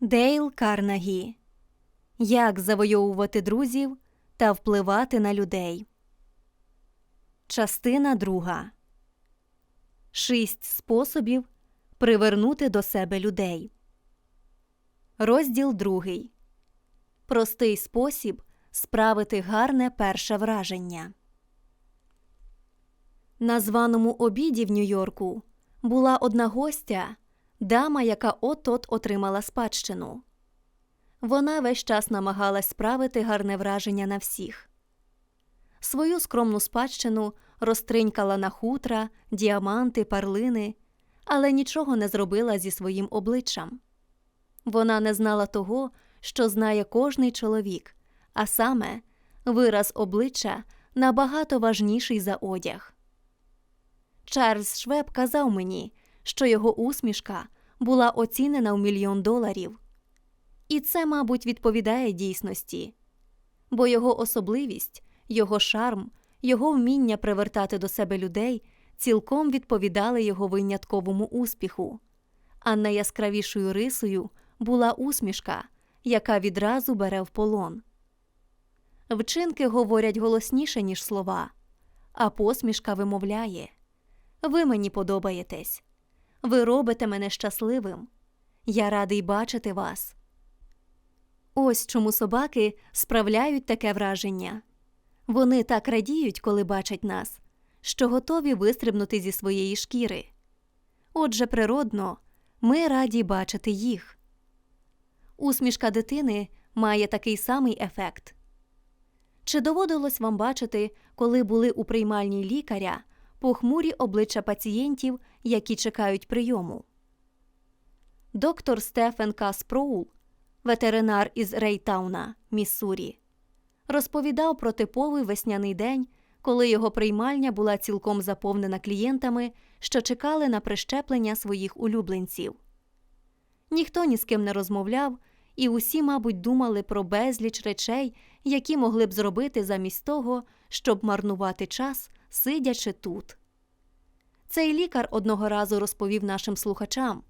Дейл Карнагі Як завойовувати друзів та впливати на людей. Частина друга. Шість способів привернути до себе людей. Розділ другий. Простий спосіб справити гарне перше враження. На званому обіді в Нью-Йорку була одна гостя, дама, яка от-от отримала спадщину. Вона весь час намагалась справити гарне враження на всіх. Свою скромну спадщину розтринькала на хутра, діаманти, парлини, але нічого не зробила зі своїм обличчям. Вона не знала того, що знає кожний чоловік, а саме вираз обличчя набагато важніший за одяг. Чарльз Швеб казав мені, що його усмішка була оцінена в мільйон доларів. І це, мабуть, відповідає дійсності, бо його особливість, його шарм, його вміння привертати до себе людей цілком відповідали його винятковому успіху, а найяскравішою рисою була усмішка, яка відразу бере в полон. Вчинки говорять голосніше, ніж слова, а посмішка вимовляє Ви мені подобаєтесь, ви робите мене щасливим. Я радий бачити вас. Ось чому собаки справляють таке враження. Вони так радіють, коли бачать нас, що готові вистрибнути зі своєї шкіри. Отже, природно, ми раді бачити їх. Усмішка дитини має такий самий ефект. Чи доводилось вам бачити, коли були у приймальній лікаря похмурі обличчя пацієнтів, які чекають прийому? Доктор Стефен К. Спроул, ветеринар із Рейтауна, Міссурі, розповідав про типовий весняний день, коли його приймальня була цілком заповнена клієнтами, що чекали на прищеплення своїх улюбленців. Ніхто ні з ким не розмовляв, і усі, мабуть, думали про безліч речей, які могли б зробити замість того, щоб марнувати час, сидячи тут. Цей лікар одного разу розповів нашим слухачам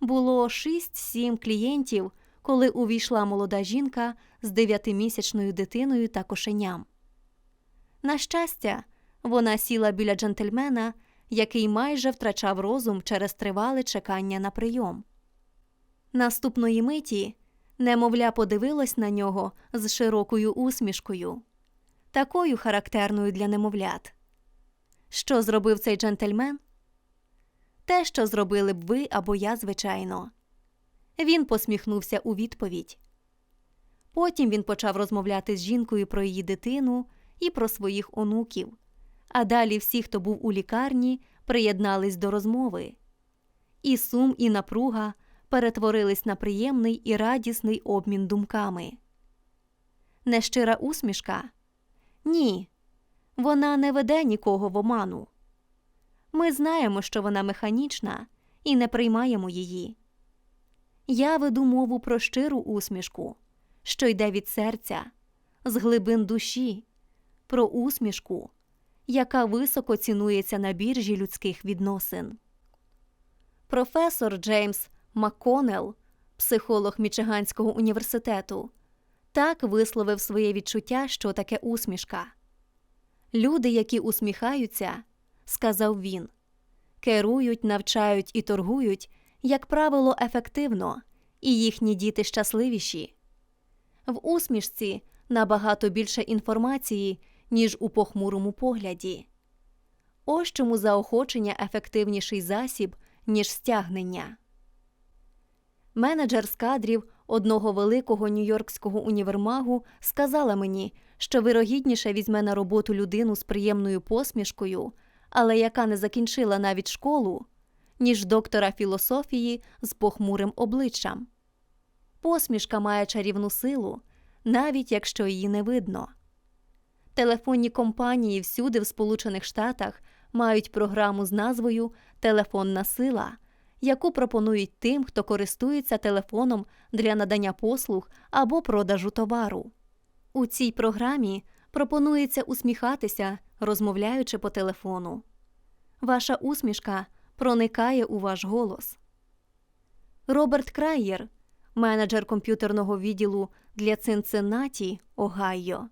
було 6-7 клієнтів, коли увійшла молода жінка з дев'ятимісячною дитиною та кошеням. На щастя, вона сіла біля джентльмена, який майже втрачав розум через тривале чекання на прийом. Наступної миті немовля подивилась на нього з широкою усмішкою, такою характерною для немовлят. Що зробив цей джентльмен? Те, що зробили б ви або я, звичайно. Він посміхнувся у відповідь. Потім він почав розмовляти з жінкою про її дитину і про своїх онуків, а далі всі, хто був у лікарні, приєднались до розмови. І сум, і напруга перетворились на приємний і радісний обмін думками. Нещира усмішка? Ні, вона не веде нікого в оману. Ми знаємо, що вона механічна, і не приймаємо її. Я веду мову про щиру усмішку, що йде від серця, з глибин душі, про усмішку, яка високо цінується на біржі людських відносин. Професор Джеймс МакКонел, психолог Мічиганського університету, так висловив своє відчуття, що таке усмішка. Люди, які усміхаються, сказав він, керують, навчають і торгують, як правило, ефективно, і їхні діти щасливіші. В усмішці набагато більше інформації, ніж у похмурому погляді. Ось чому заохочення ефективніший засіб, ніж стягнення. Менеджер з кадрів одного великого нью-йоркського універмагу сказала мені, що вирогідніше візьме на роботу людину з приємною посмішкою, але яка не закінчила навіть школу, ніж доктора філософії з похмурим обличчям. Посмішка має чарівну силу, навіть якщо її не видно. Телефонні компанії всюди в Сполучених Штатах мають програму з назвою Телефонна сила яку пропонують тим, хто користується телефоном для надання послуг або продажу товару. У цій програмі пропонується усміхатися, розмовляючи по телефону. Ваша усмішка проникає у ваш голос. Роберт Крайєр, менеджер комп'ютерного відділу для Цинциннаті, Огайо,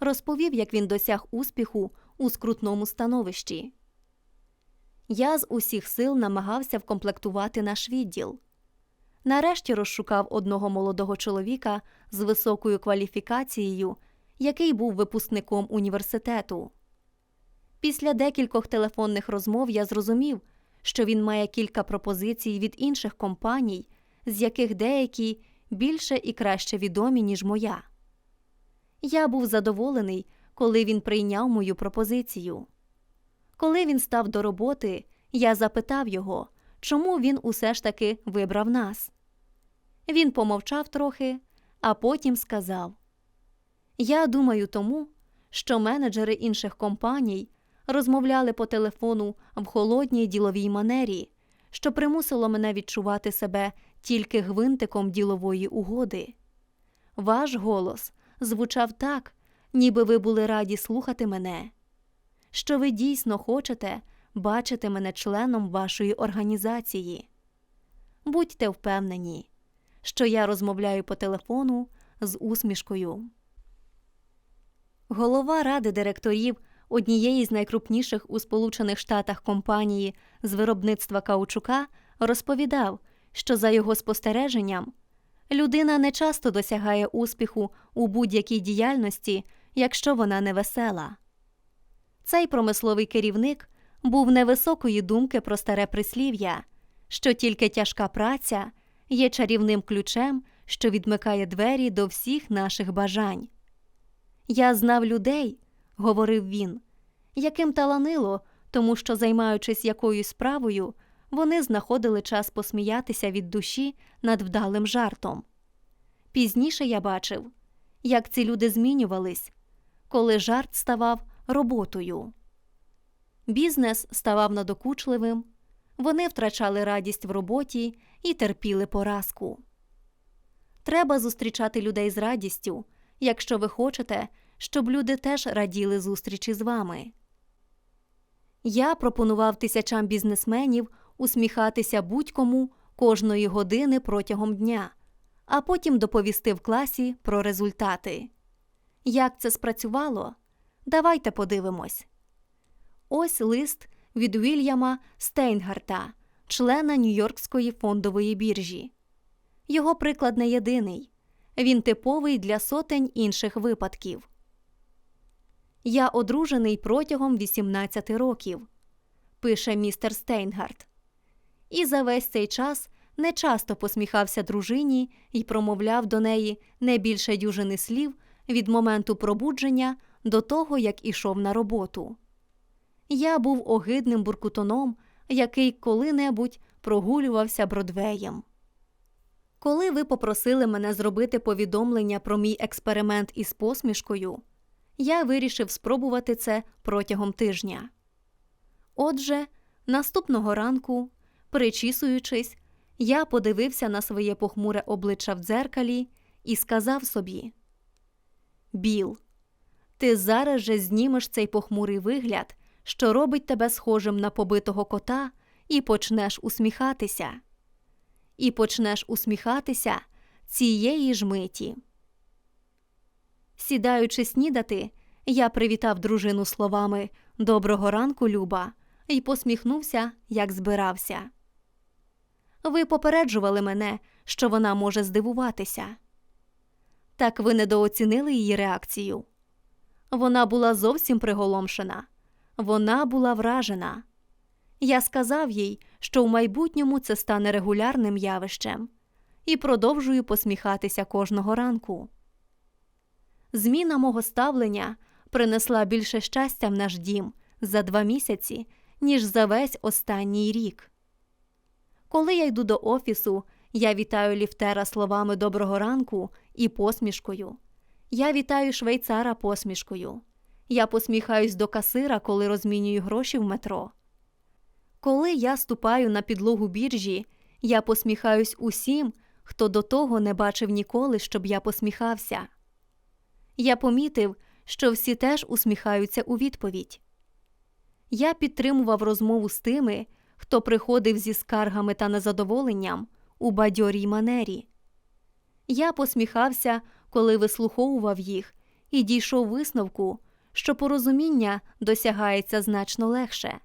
розповів, як він досяг успіху у скрутному становищі. Я з усіх сил намагався вкомплектувати наш відділ. Нарешті розшукав одного молодого чоловіка з високою кваліфікацією, який був випускником університету. Після декількох телефонних розмов я зрозумів, що він має кілька пропозицій від інших компаній, з яких деякі більше і краще відомі, ніж моя. Я був задоволений, коли він прийняв мою пропозицію. Коли він став до роботи, я запитав його, чому він усе ж таки вибрав нас. Він помовчав трохи, а потім сказав: Я думаю тому, що менеджери інших компаній розмовляли по телефону в холодній діловій манері, що примусило мене відчувати себе тільки гвинтиком ділової угоди. Ваш голос звучав так, ніби ви були раді слухати мене, що ви дійсно хочете бачити мене членом вашої організації. Будьте впевнені, що я розмовляю по телефону з усмішкою. Голова ради директорів однієї з найкрупніших у Сполучених Штатах компанії з виробництва каучука розповідав, що за його спостереженням людина не часто досягає успіху у будь-якій діяльності, якщо вона не весела. Цей промисловий керівник був невисокої думки про старе прислів'я, що тільки тяжка праця є чарівним ключем, що відмикає двері до всіх наших бажань. Я знав людей, говорив він, яким таланило, тому що, займаючись якоюсь справою, вони знаходили час посміятися від душі над вдалим жартом. Пізніше я бачив, як ці люди змінювались, коли жарт ставав роботою. Бізнес ставав надокучливим, вони втрачали радість в роботі і терпіли поразку. Треба зустрічати людей з радістю, якщо ви хочете, щоб люди теж раділи зустрічі з вами. Я пропонував тисячам бізнесменів усміхатися будь-кому кожної години протягом дня, а потім доповісти в класі про результати. Як це спрацювало? Давайте подивимось. Ось лист від Вільяма Стейнгарта, члена Нью-Йоркської фондової біржі. Його приклад не єдиний. Він типовий для сотень інших випадків. Я одружений протягом 18 років, пише містер Стейнгард. І за весь цей час не часто посміхався дружині і промовляв до неї не більше дюжини слів від моменту пробудження до того, як ішов на роботу. Я був огидним буркутоном, який коли-небудь прогулювався бродвеєм. Коли ви попросили мене зробити повідомлення про мій експеримент із посмішкою, я вирішив спробувати це протягом тижня. Отже, наступного ранку, причісуючись, я подивився на своє похмуре обличчя в дзеркалі і сказав собі: Біл, ти зараз же знімеш цей похмурий вигляд, що робить тебе схожим на побитого кота, і почнеш усміхатися. І почнеш усміхатися цієї ж миті. Сідаючи снідати, я привітав дружину словами Доброго ранку, Люба, і посміхнувся, як збирався. Ви попереджували мене, що вона може здивуватися. Так ви недооцінили її реакцію. Вона була зовсім приголомшена, вона була вражена. Я сказав їй, що в майбутньому це стане регулярним явищем, і продовжую посміхатися кожного ранку. Зміна мого ставлення принесла більше щастя в наш дім за два місяці, ніж за весь останній рік. Коли я йду до офісу, я вітаю ліфтера словами доброго ранку і посмішкою. Я вітаю швейцара посмішкою. Я посміхаюсь до касира, коли розмінюю гроші в метро. Коли я ступаю на підлогу біржі, я посміхаюсь усім, хто до того не бачив ніколи, щоб я посміхався. Я помітив, що всі теж усміхаються у відповідь. Я підтримував розмову з тими, хто приходив зі скаргами та незадоволенням у бадьорій манері. Я посміхався, коли вислуховував їх, і дійшов висновку, що порозуміння досягається значно легше.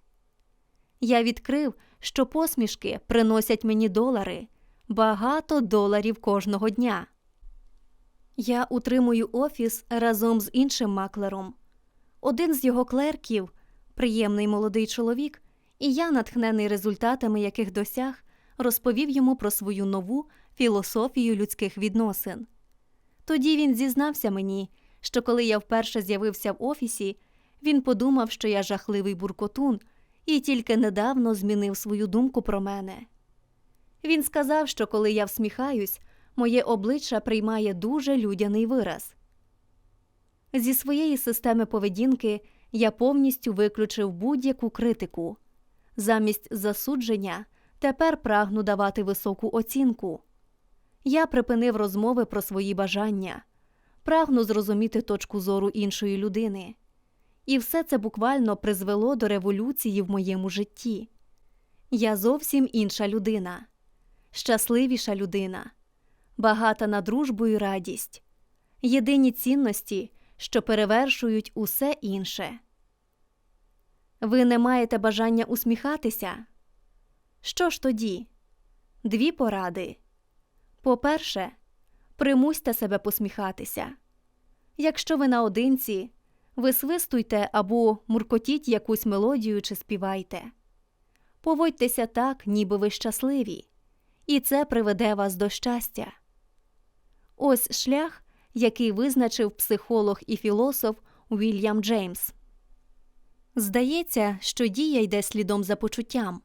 Я відкрив, що посмішки приносять мені долари, багато доларів кожного дня. Я утримую офіс разом з іншим маклером. Один з його клерків, приємний молодий чоловік, і я, натхнений результатами яких досяг, розповів йому про свою нову філософію людських відносин. Тоді він зізнався мені, що коли я вперше з'явився в офісі, він подумав, що я жахливий буркотун, і тільки недавно змінив свою думку про мене. Він сказав, що коли я всміхаюсь, моє обличчя приймає дуже людяний вираз. Зі своєї системи поведінки я повністю виключив будь-яку критику. Замість засудження тепер прагну давати високу оцінку. Я припинив розмови про свої бажання, прагну зрозуміти точку зору іншої людини. І все це буквально призвело до революції в моєму житті. Я зовсім інша людина, щасливіша людина, багата на дружбу і радість, єдині цінності, що перевершують усе інше. Ви не маєте бажання усміхатися? Що ж тоді? Дві поради. По-перше, примусьте себе посміхатися. Якщо ви наодинці, висвистуйте або муркотіть якусь мелодію чи співайте. Поводьтеся так, ніби ви щасливі, і це приведе вас до щастя. Ось шлях, який визначив психолог і філософ Уільям Джеймс. Здається, що дія йде слідом за почуттям,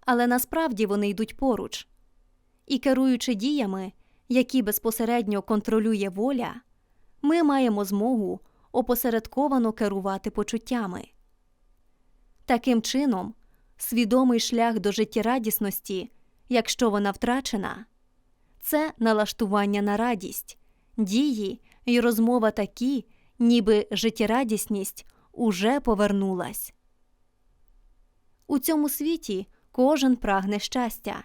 але насправді вони йдуть поруч. І керуючи діями, які безпосередньо контролює воля, ми маємо змогу опосередковано керувати почуттями. Таким чином, свідомий шлях до життєрадісності, якщо вона втрачена, це налаштування на радість, дії й розмова такі, ніби життєрадісність уже повернулась. У цьому світі кожен прагне щастя,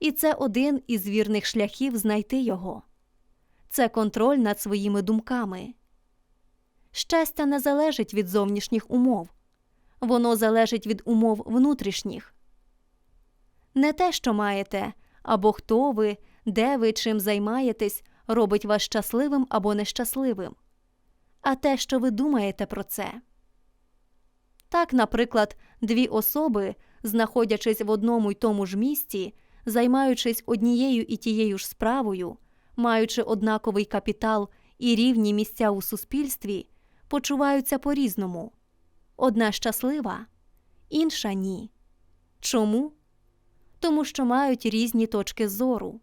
і це один із вірних шляхів знайти його це контроль над своїми думками. Щастя не залежить від зовнішніх умов, воно залежить від умов внутрішніх. Не те, що маєте, або хто ви, де ви чим займаєтесь, робить вас щасливим або нещасливим, а те, що ви думаєте про це. Так, наприклад, дві особи, знаходячись в одному й тому ж місці, займаючись однією і тією ж справою, маючи однаковий капітал і рівні місця у суспільстві, почуваються по різному одна щаслива, інша ні. Чому? Тому що мають різні точки зору.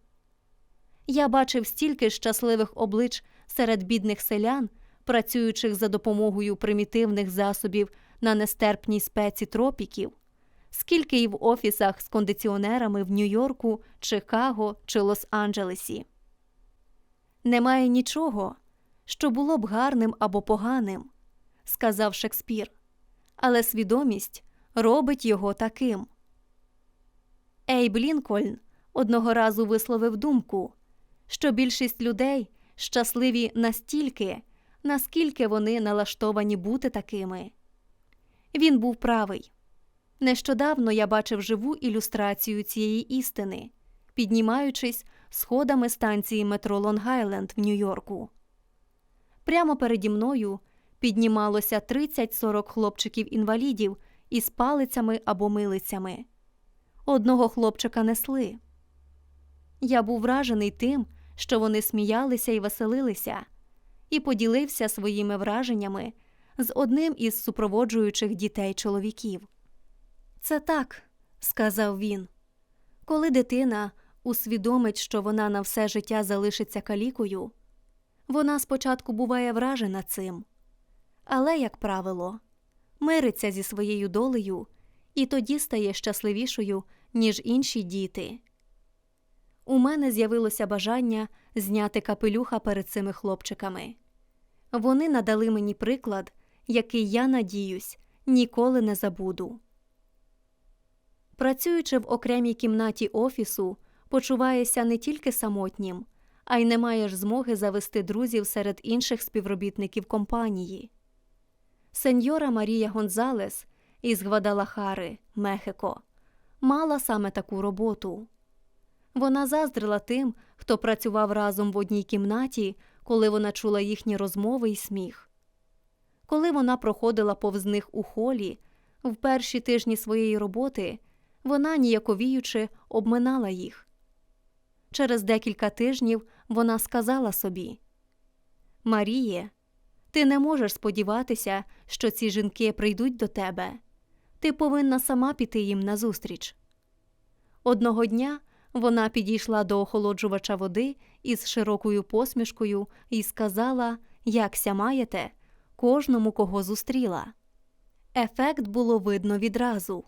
Я бачив стільки щасливих облич серед бідних селян, працюючих за допомогою примітивних засобів на нестерпній спеці тропіків, скільки й в офісах з кондиціонерами в Нью-Йорку, Чикаго чи Лос-Анджелесі. Немає нічого, що було б гарним або поганим, сказав Шекспір, але свідомість робить його таким. Ейб Лінкольн одного разу висловив думку, що більшість людей щасливі настільки, наскільки вони налаштовані бути такими. Він був правий. Нещодавно я бачив живу ілюстрацію цієї істини, піднімаючись сходами станції метро Лонг-Айленд в Нью-Йорку. Прямо переді мною піднімалося 30-40 хлопчиків-інвалідів із палицями або милицями. Одного хлопчика несли. Я був вражений тим, що вони сміялися і веселилися, і поділився своїми враженнями з одним із супроводжуючих дітей чоловіків. Це так, сказав він. Коли дитина усвідомить, що вона на все життя залишиться калікою, вона спочатку буває вражена цим, але, як правило, мириться зі своєю долею і тоді стає щасливішою, ніж інші діти. У мене з'явилося бажання зняти капелюха перед цими хлопчиками. Вони надали мені приклад, який я надіюсь, ніколи не забуду. Працюючи в окремій кімнаті офісу, почуваєшся не тільки самотнім, а й не маєш змоги завести друзів серед інших співробітників компанії. Сеньора Марія Гонзалес із Гвадалахари, Мехико, мала саме таку роботу. Вона заздрила тим, хто працював разом в одній кімнаті, коли вона чула їхні розмови й сміх. Коли вона проходила повз них у холі, в перші тижні своєї роботи, вона, ніяковіючи, обминала їх. Через декілька тижнів вона сказала собі Маріє, ти не можеш сподіватися, що ці жінки прийдуть до тебе. Ти повинна сама піти їм назустріч. Одного дня вона підійшла до охолоджувача води із широкою посмішкою і сказала, якся маєте, кожному, кого зустріла. Ефект було видно відразу.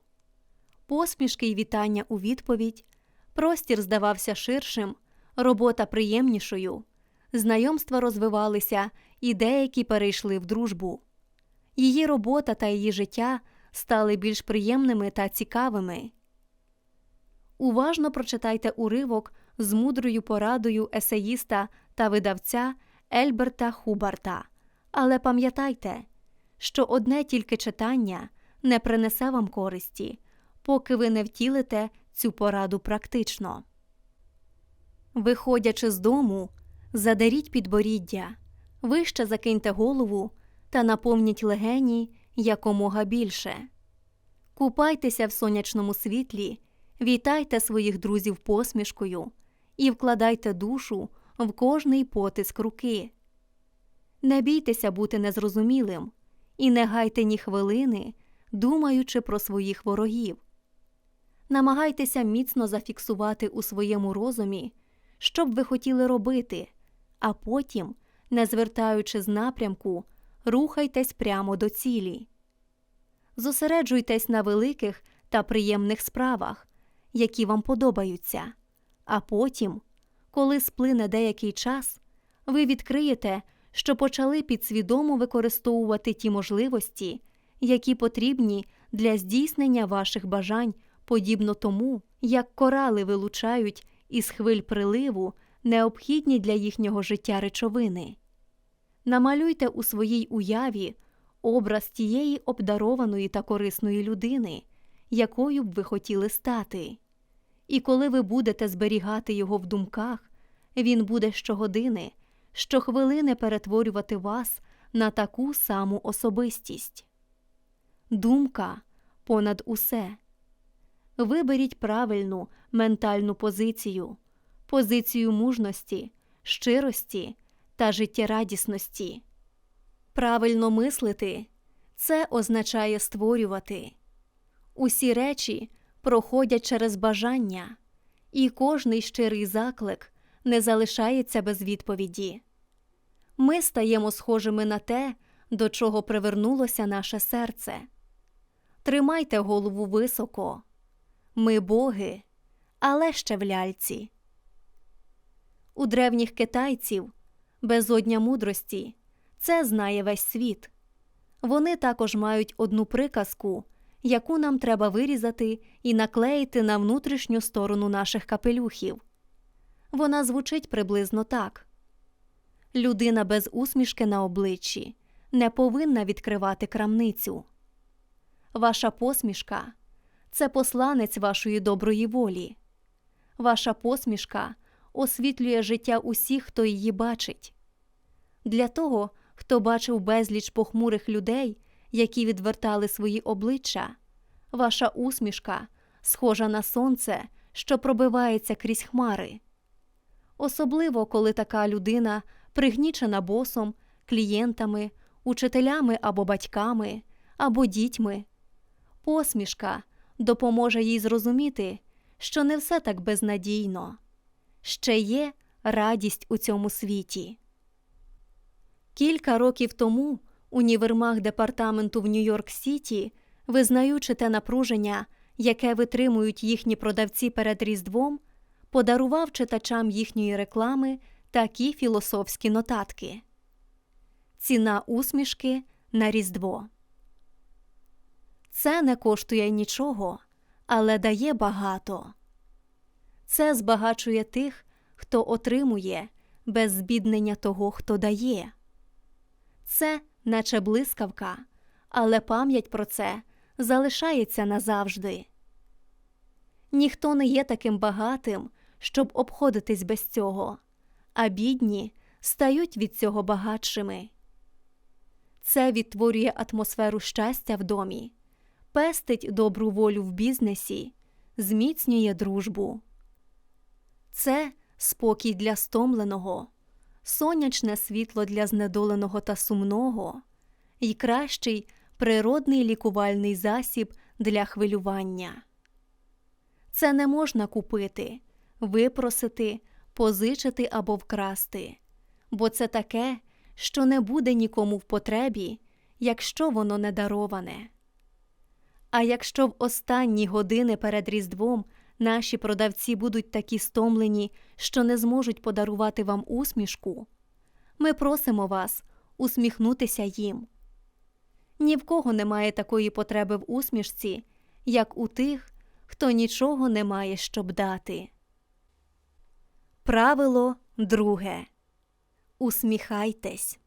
Посмішки й вітання у відповідь, простір здавався ширшим, робота приємнішою, знайомства розвивалися і деякі перейшли в дружбу. Її робота та її життя стали більш приємними та цікавими. Уважно прочитайте уривок з мудрою порадою есеїста та видавця Ельберта Хубарта, але пам'ятайте, що одне тільки читання не принесе вам користі, поки ви не втілите цю пораду практично. Виходячи з дому, задеріть підборіддя, вище закиньте голову та наповніть легені якомога більше. Купайтеся в сонячному світлі, вітайте своїх друзів посмішкою і вкладайте душу в кожний потиск руки. Не бійтеся бути незрозумілим і не гайте ні хвилини, думаючи про своїх ворогів. Намагайтеся міцно зафіксувати у своєму розумі, що б ви хотіли робити, а потім, не звертаючи з напрямку, рухайтесь прямо до цілі. Зосереджуйтесь на великих та приємних справах, які вам подобаються, а потім, коли сплине деякий час, ви відкриєте, що почали підсвідомо використовувати ті можливості, які потрібні для здійснення ваших бажань, подібно тому, як корали вилучають із хвиль приливу необхідні для їхнього життя речовини. Намалюйте у своїй уяві образ тієї обдарованої та корисної людини, якою б ви хотіли стати. І коли ви будете зберігати його в думках, він буде щогодини, щохвилини перетворювати вас на таку саму особистість. Думка понад усе. Виберіть правильну ментальну позицію, позицію мужності, щирості та життєрадісності. Правильно мислити це означає створювати. Усі речі проходять через бажання, і кожний щирий заклик не залишається без відповіді. Ми стаємо схожими на те, до чого привернулося наше серце. Тримайте голову високо. Ми боги, але ще в ляльці. У древніх китайців безодня мудрості це знає весь світ. Вони також мають одну приказку, яку нам треба вирізати і наклеїти на внутрішню сторону наших капелюхів. Вона звучить приблизно так людина без усмішки на обличчі не повинна відкривати крамницю. Ваша посмішка це посланець вашої доброї волі. Ваша посмішка освітлює життя усіх, хто її бачить. Для того, хто бачив безліч похмурих людей, які відвертали свої обличчя, ваша усмішка схожа на сонце, що пробивається крізь хмари. Особливо, коли така людина пригнічена босом, клієнтами, учителями або батьками, або дітьми. Посмішка допоможе їй зрозуміти, що не все так безнадійно, ще є радість у цьому світі. Кілька років тому універмаг департаменту в Нью-Йорк Сіті, визнаючи те напруження, яке витримують їхні продавці перед Різдвом, подарував читачам їхньої реклами такі філософські нотатки Ціна усмішки на Різдво. Це не коштує нічого, але дає багато. Це збагачує тих, хто отримує, без збіднення того, хто дає. Це наче блискавка, але пам'ять про це залишається назавжди. Ніхто не є таким багатим, щоб обходитись без цього, а бідні стають від цього багатшими. Це відтворює атмосферу щастя в домі, пестить добру волю в бізнесі, зміцнює дружбу. Це спокій для стомленого, сонячне світло для знедоленого та сумного, і кращий природний лікувальний засіб для хвилювання. Це не можна купити, випросити, позичити або вкрасти, бо це таке, що не буде нікому в потребі, якщо воно не дароване. А якщо в останні години перед Різдвом наші продавці будуть такі стомлені, що не зможуть подарувати вам усмішку, ми просимо вас усміхнутися їм. Ні в кого немає такої потреби в усмішці, як у тих, хто нічого не має щоб дати. Правило друге. Усміхайтесь.